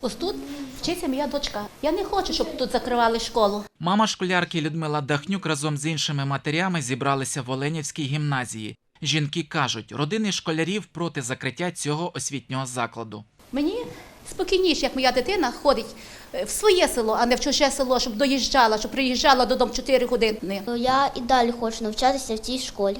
Ось тут вчиться моя дочка. Я не хочу, щоб тут закривали школу. Мама школярки Людмила Дахнюк разом з іншими матерями зібралися в Оленівській гімназії. Жінки кажуть, родини школярів проти закриття цього освітнього закладу. Мені спокійніше, як моя дитина ходить е, в своє село, а не в чуже село, щоб доїжджала, щоб приїжджала додому 4 години. Я і далі хочу навчатися в цій школі.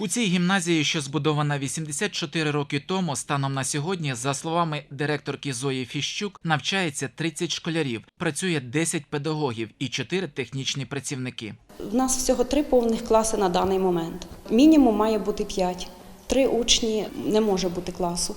У цій гімназії, що збудована 84 роки тому, станом на сьогодні, за словами директорки Зої Фіщук, навчається 30 школярів, працює 10 педагогів і 4 технічні працівники. У нас всього три повних класи на даний момент. Мінімум має бути п'ять. Три учні не може бути класу.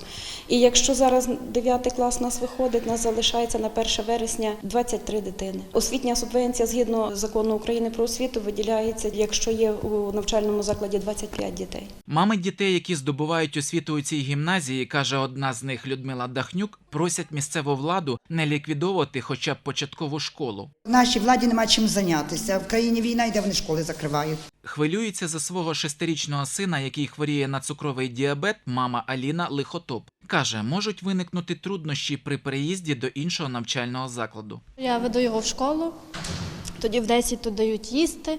І якщо зараз 9 клас у нас виходить, у нас залишається на 1 вересня 23 дитини. Освітня субвенція згідно закону України про освіту виділяється, якщо є у навчальному закладі 25 дітей. Мами дітей, які здобувають освіту у цій гімназії, каже одна з них Людмила Дахнюк, просять місцеву владу не ліквідовувати хоча б початкову школу. Нашій владі нема чим зайнятися. В країні війна йде, вони школи закривають. Хвилюється за свого шестирічного сина, який хворіє на цукровий діабет, мама Аліна Лихотоп. Каже, можуть виникнути труднощі при переїзді до іншого навчального закладу. Я веду його в школу, тоді в 10 тут дають їсти.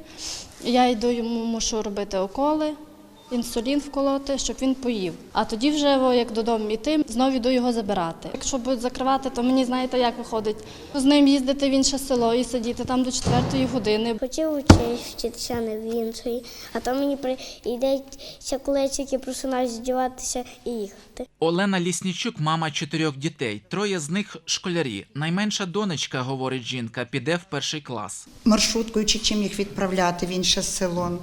Я йду йому мушу робити уколи, інсулін вколоти, щоб він поїв. А тоді вже, як додому йти, знову йду його забирати. Якщо будуть закривати, то мені знаєте, як виходить. З ним їздити в інше село і сидіти там до 4 години. Хотів вчитися не в іншої, а то мені прийдеться коли тільки просинаюсь здіватися і їхати. Олена Ліснічук, мама чотирьох дітей. Троє з них школярі. Найменша донечка, говорить жінка, піде в перший клас. Маршруткою чи чим їх відправляти в інше село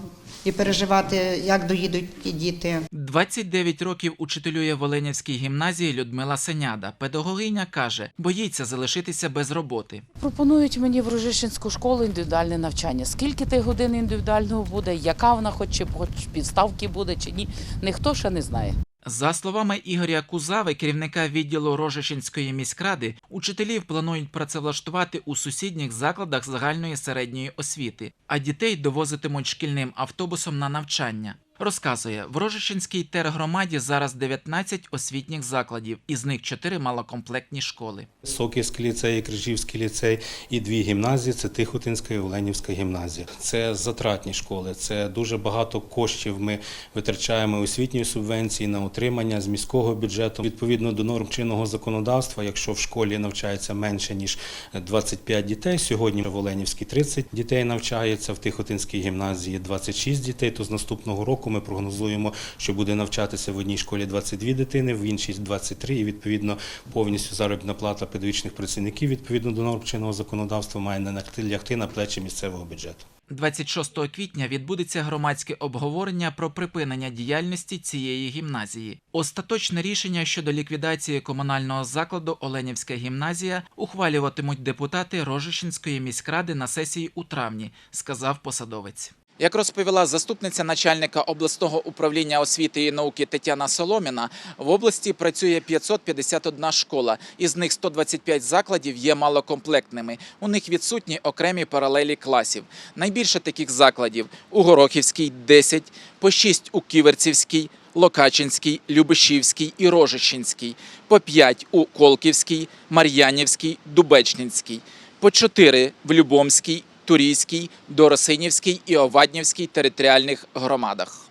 і переживати, як доїдуть ті діти. 29 років учителює в Оленівській гімназії Людмила Сеняда. Педагогиня каже, боїться залишитися без роботи. Пропонують мені в Рожищенську школу індивідуальне навчання. Скільки тих годин індивідуального буде, яка вона хоч чи хоч підставки буде чи ні, ніхто ще не знає. За словами Ігоря Кузави, керівника відділу Рожешинської міськради, учителів планують працевлаштувати у сусідніх закладах загальної середньої освіти, а дітей довозитимуть шкільним автобусом на навчання. Розказує, в Рожешинській тергромаді зараз 19 освітніх закладів, із них 4 малокомплектні школи. Соківський ліцей, Крижівський ліцей і дві гімназії це Тихотинська і Оленівська гімназія. Це затратні школи, це дуже багато коштів ми витрачаємо освітньої субвенції на утримання з міського бюджету. Відповідно до норм чинного законодавства, якщо в школі навчається менше ніж 25 дітей, сьогодні в Оленівській 30 дітей навчається, в Тихотинській гімназії 26 дітей, то з наступного року ми прогнозуємо, що буде навчатися в одній школі 22 дитини, в іншій 23, і відповідно повністю заробітна плата педагогічних працівників відповідно до норм законодавства має не лягти на плечі місцевого бюджету. 26 квітня відбудеться громадське обговорення про припинення діяльності цієї гімназії. Остаточне рішення щодо ліквідації комунального закладу Оленівська гімназія ухвалюватимуть депутати Рожищенської міськради на сесії у травні, сказав посадовець. Як розповіла заступниця начальника обласного управління освіти і науки Тетяна Соломіна, в області працює 551 школа, із них 125 закладів є малокомплектними. У них відсутні окремі паралелі класів. Найбільше таких закладів у Горохівській 10, по 6 у Ківерцівській, Локачинській, Любишівській і Рожищенській, по 5 у Колківській, Мар'янівській, Дубечнінській, по 4 в Любомській, Турійській, Доросинівській і Оваднівській територіальних громадах.